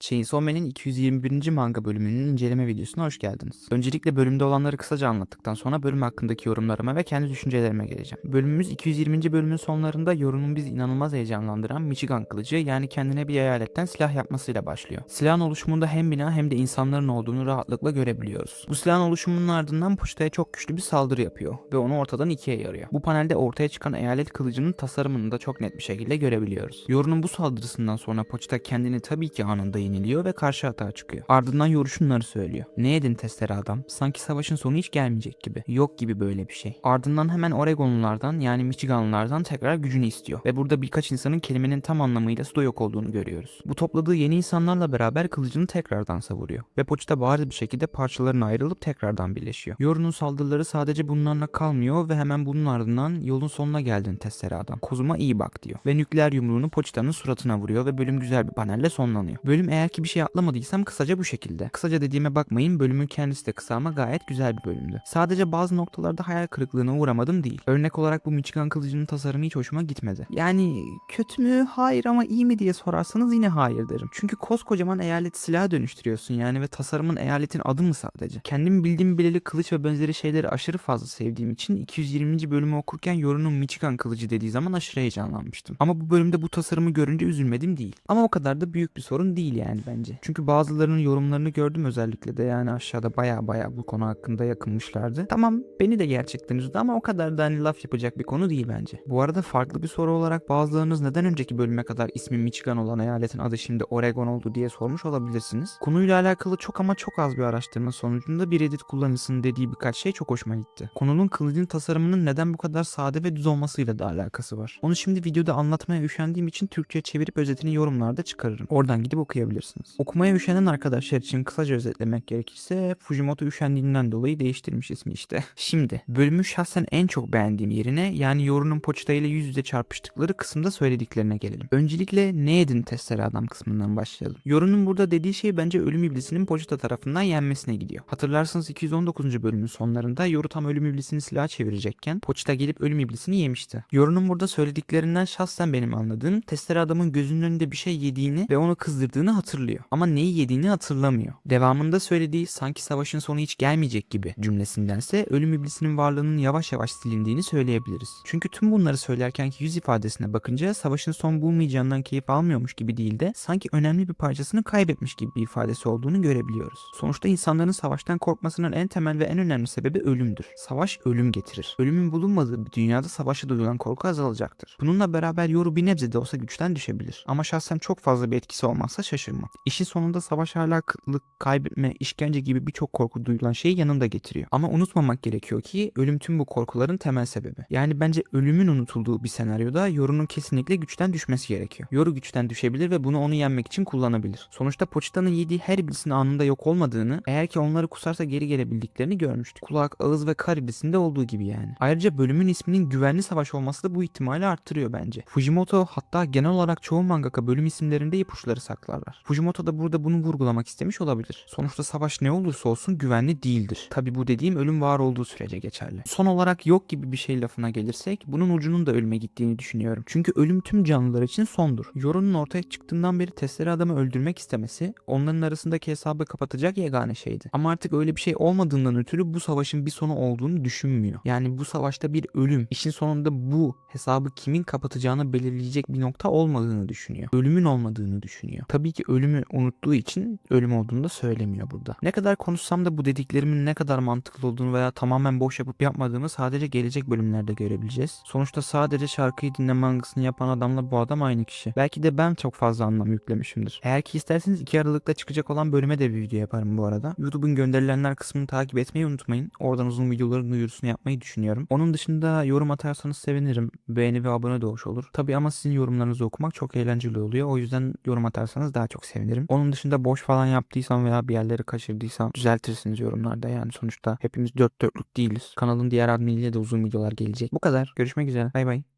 Chainsaw Man'in 221. manga bölümünün inceleme videosuna hoş geldiniz. Öncelikle bölümde olanları kısaca anlattıktan sonra bölüm hakkındaki yorumlarıma ve kendi düşüncelerime geleceğim. Bölümümüz 220. bölümün sonlarında yorumun bizi inanılmaz heyecanlandıran Michigan kılıcı yani kendine bir eyaletten silah yapmasıyla başlıyor. Silahın oluşumunda hem bina hem de insanların olduğunu rahatlıkla görebiliyoruz. Bu silahın oluşumunun ardından Poçta'ya çok güçlü bir saldırı yapıyor ve onu ortadan ikiye yarıyor. Bu panelde ortaya çıkan eyalet kılıcının tasarımını da çok net bir şekilde görebiliyoruz. Yorunun bu saldırısından sonra Poçta kendini tabii ki anında yeniliyor ve karşı atağa çıkıyor. Ardından Yoru şunları söylüyor. Ne edin testere adam? Sanki savaşın sonu hiç gelmeyecek gibi. Yok gibi böyle bir şey. Ardından hemen Oregonlulardan yani Michiganlılardan tekrar gücünü istiyor. Ve burada birkaç insanın kelimenin tam anlamıyla suda yok olduğunu görüyoruz. Bu topladığı yeni insanlarla beraber kılıcını tekrardan savuruyor. Ve Poçta bariz bir şekilde parçalarına ayrılıp tekrardan birleşiyor. Yoru'nun saldırıları sadece bunlarla kalmıyor ve hemen bunun ardından yolun sonuna geldin testere adam. Kozuma iyi bak diyor. Ve nükleer yumruğunu Poçta'nın suratına vuruyor ve bölüm güzel bir panelle sonlanıyor. Bölüm eğer ki bir şey atlamadıysam kısaca bu şekilde. Kısaca dediğime bakmayın bölümün kendisi de kısa ama gayet güzel bir bölümdü. Sadece bazı noktalarda hayal kırıklığına uğramadım değil. Örnek olarak bu Michigan kılıcının tasarımı hiç hoşuma gitmedi. Yani kötü mü? Hayır ama iyi mi diye sorarsanız yine hayır derim. Çünkü koskocaman eyaleti silaha dönüştürüyorsun yani ve tasarımın eyaletin adı mı sadece? Kendim bildiğim bileli kılıç ve benzeri şeyleri aşırı fazla sevdiğim için 220. bölümü okurken Yoru'nun Michigan kılıcı dediği zaman aşırı heyecanlanmıştım. Ama bu bölümde bu tasarımı görünce üzülmedim değil. Ama o kadar da büyük bir sorun değil yani bence. Çünkü bazılarının yorumlarını gördüm özellikle de yani aşağıda baya baya bu konu hakkında yakınmışlardı. Tamam beni de gerçekten üzdü ama o kadar da hani laf yapacak bir konu değil bence. Bu arada farklı bir soru olarak bazılarınız neden önceki bölüme kadar ismi Michigan olan eyaletin adı şimdi Oregon oldu diye sormuş olabilirsiniz. Konuyla alakalı çok ama çok az bir araştırma sonucunda bir Reddit kullanıcısının dediği birkaç şey çok hoşuma gitti. Konunun kılıcın tasarımının neden bu kadar sade ve düz olmasıyla da alakası var. Onu şimdi videoda anlatmaya üşendiğim için Türkçe çevirip özetini yorumlarda çıkarırım. Oradan gidip okuyabilirsiniz. Okumaya üşenen arkadaşlar için kısaca özetlemek gerekirse Fujimoto üşendiğinden dolayı değiştirmiş ismi işte. Şimdi bölümü şahsen en çok beğendiğim yerine yani Yoru'nun Poçta ile yüz yüze çarpıştıkları kısımda söylediklerine gelelim. Öncelikle ne edin testere adam kısmından başlayalım. Yoru'nun burada dediği şey bence ölüm iblisinin Poçta tarafından yenmesine gidiyor. Hatırlarsanız 219. bölümün sonlarında Yoru tam ölüm iblisini silah çevirecekken Poçta gelip ölüm iblisini yemişti. Yoru'nun burada söylediklerinden şahsen benim anladığım testere adamın gözünün önünde bir şey yediğini ve onu kızdırdığını hatırlıyor. Ama neyi yediğini hatırlamıyor. Devamında söylediği sanki savaşın sonu hiç gelmeyecek gibi cümlesindense ölüm iblisinin varlığının yavaş yavaş silindiğini söyleyebiliriz. Çünkü tüm bunları söylerkenki yüz ifadesine bakınca savaşın son bulmayacağından keyif almıyormuş gibi değil de sanki önemli bir parçasını kaybetmiş gibi bir ifadesi olduğunu görebiliyoruz. Sonuçta insanların savaştan korkmasının en temel ve en önemli sebebi ölümdür. Savaş ölüm getirir. Ölümün bulunmadığı bir dünyada savaşa duyulan korku azalacaktır. Bununla beraber Yoru bir nebze de olsa güçten düşebilir. Ama şahsen çok fazla bir etkisi olmazsa şaşırmam. İşin sonunda savaş hala kıtlık, kaybetme, işkence gibi birçok korku duyulan şeyi yanında getiriyor. Ama unutmamak gerekiyor ki ölüm tüm bu korkuların temel sebebi. Yani bence ölümün unutulduğu bir senaryoda Yoru'nun kesinlikle güçten düşmesi gerekiyor. Yoru güçten düşebilir ve bunu onu yenmek için kullanabilir. Sonuçta Poçita'nın yediği her iblisin anında yok olmadığını, eğer ki onları kusarsa geri gelebildiklerini görmüştük. Kulak, ağız ve kar iblisinde olduğu gibi yani. Ayrıca bölümün isminin güvenli savaş olması da bu ihtimali arttırıyor bence. Fujimoto hatta genel olarak çoğu mangaka bölüm isimlerinde ipuçları saklarlar. Fujimoto da burada bunu vurgulamak istemiş olabilir. Sonuçta savaş ne olursa olsun güvenli değildir. Tabi bu dediğim ölüm var olduğu sürece geçerli. Son olarak yok gibi bir şey lafına gelirsek bunun ucunun da ölüme gittiğini düşünüyorum. Çünkü ölüm tüm canlılar için sondur. Yoru'nun ortaya çıktığından beri testere adamı öldürmek istemesi onların arasındaki hesabı kapatacak yegane şeydi. Ama artık öyle bir şey olmadığından ötürü bu savaşın bir sonu olduğunu düşünmüyor. Yani bu savaşta bir ölüm, işin sonunda bu hesabı kimin kapatacağını belirleyecek bir nokta olmadığını düşünüyor. Ölümün olmadığını düşünüyor. Tabii ki ölümü unuttuğu için ölüm olduğunu da söylemiyor burada. Ne kadar konuşsam da bu dediklerimin ne kadar mantıklı olduğunu veya tamamen boş yapıp yapmadığımı sadece gelecek bölümlerde görebileceğiz. Sonuçta sadece şarkıyı dinleme mangısını yapan adamla bu adam aynı kişi. Belki de ben çok fazla anlam yüklemişimdir. Eğer ki isterseniz 2 Aralık'ta çıkacak olan bölüme de bir video yaparım bu arada. YouTube'un gönderilenler kısmını takip etmeyi unutmayın. Oradan uzun videoların duyurusunu yapmayı düşünüyorum. Onun dışında yorum atarsanız sevinirim. Beğeni ve abone de hoş olur. Tabii ama sizin yorumlarınızı okumak çok eğlenceli oluyor. O yüzden yorum atarsanız daha çok sevinirim. Onun dışında boş falan yaptıysam veya bir yerleri kaçırdıysam düzeltirsiniz yorumlarda. Yani sonuçta hepimiz dört dörtlük değiliz. Kanalın diğer adminiyle de uzun videolar gelecek. Bu kadar. Görüşmek üzere. Bay bay.